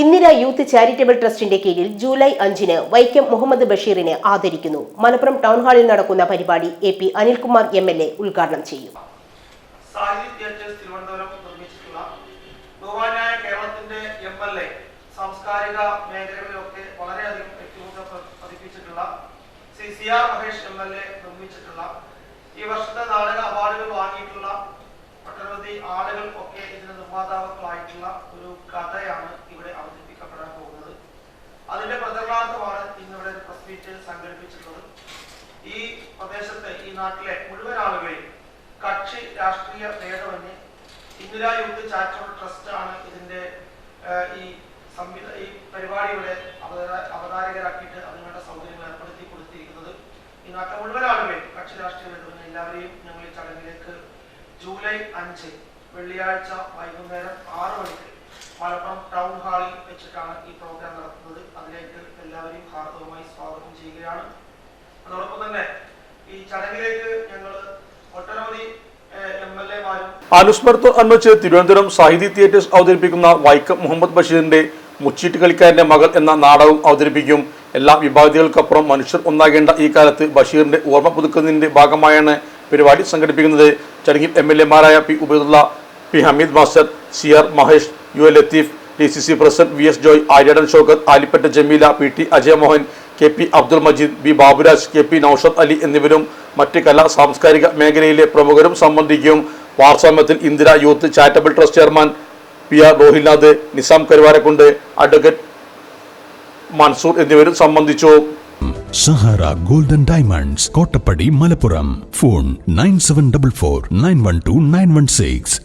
Indira youth charitable ട്രസ്റ്റിന്റെ കീഴിൽ July അഞ്ചിന് വൈക്കം മുഹമ്മദ് ബഷീറിനെ ആദരിക്കുന്നു. മലപ്പുറം ടൗൺ ഹാളിൽ നടക്കുന്ന പരിപാടി A P Anilkumar M L A ഉദ്ഘാടനം ചെയ്യും. ഈ വർഷത്തെ നാടക അവാർഡുകൾ വാങ്ങിയിട്ടുള്ള ഒട്ടനവധി ആളുകൾ ഒക്കെ ഇതിന്റെ നിർമ്മാതാക്കളായിട്ടുള്ള പ്രദേശത്തെ ഈ നാട്ടിലെ മുഴുവൻ ആളുകളെയും കക്ഷി രാഷ്ട്രീയ ഭേദമന്യേ ഇന്ദിരാ യൂത്ത് ചാരിറ്റബിൾ ട്രസ്റ്റ് ആണ് ഇതിന്റെ ഈ സംവിധ ഈ പരിപാടിയുടെ അവതാര- അവതാരകരാക്കിയിട്ട് അതിനുള്ള സൗകര്യങ്ങൾ ഏർപ്പെടുത്തി കൊടുത്തിരിക്കുന്നത്. ഈ നാട്ടിലെ മുഴുവൻ ആളുകളെയും കക്ഷി രാഷ്ട്രീയ ഭേദമന്യേ എല്ലാവരെയും ഞങ്ങൾ ഈ ചടങ്ങിലേക്ക് ജൂലൈ അഞ്ച് വെള്ളിയാഴ്ച വൈകുന്നേരം ആറ് മണിക്ക് മലപ്പുറം ടൗൺ ഹാളിൽ വെച്ചിട്ടാണ് ഈ പ്രോഗ്രാം നടത്തുന്നത്. അതിലേക്ക് എല്ലാവരെയും ഹാർദവുമായി സ്വാഗതം ചെയ്യുകയാണ്. അതോടൊപ്പം തന്നെ ഈ ചടങ്ങിലേക്ക് ഞങ്ങൾ ഒട്ടനവധി എം എൽ എമാരും അനുസ്മരണത്തോട് അനുബന്ധിച്ച് തിരുവനന്തപുരം സാഹിത്യ തിയേറ്റേഴ്സ് അവതരിപ്പിക്കുന്ന വൈക്കം മുഹമ്മദ് ബഷീറിന്റെ മുച്ചീട്ട് കളിക്കാരന്റെ മകൾ എന്ന നാടകവും അവതരിപ്പിക്കും. എല്ലാ വിഭാഗികൾക്കപ്പുറം മനുഷ്യർ ഒന്നാകേണ്ട ഈ കാലത്ത് ബഷീറിന്റെ ഓർമ്മ പുതുക്കുന്നതിന്റെ ഭാഗമായാണ് പരിപാടി സംഘടിപ്പിക്കുന്നത്. ചടങ്ങിൽ M L എമാരായ P Ubaidulla P Hameed master C R Mahesh U L Latheef D C C president V S Joy Aryadan Shoukath Alippatta Jameela P T Ajayamohan K P Abdul Majeed B Baburaj K P Noushad Ali എന്നിവരും മറ്റ് കലാ സാംസ്കാരിക മേഖലയിലെ പ്രമുഖരും സംബന്ധിക്കും. വാർസാമ്യത്തിൽ Indira youth charitable trust chairman P R Rohilnath Nizam Karuvarakundu advocate Mansoor എന്നിവരും സംബന്ധിച്ചു. Sahara golden diamonds Kottappadi Malappuram. Phone nine seven double four nine one two nine one six.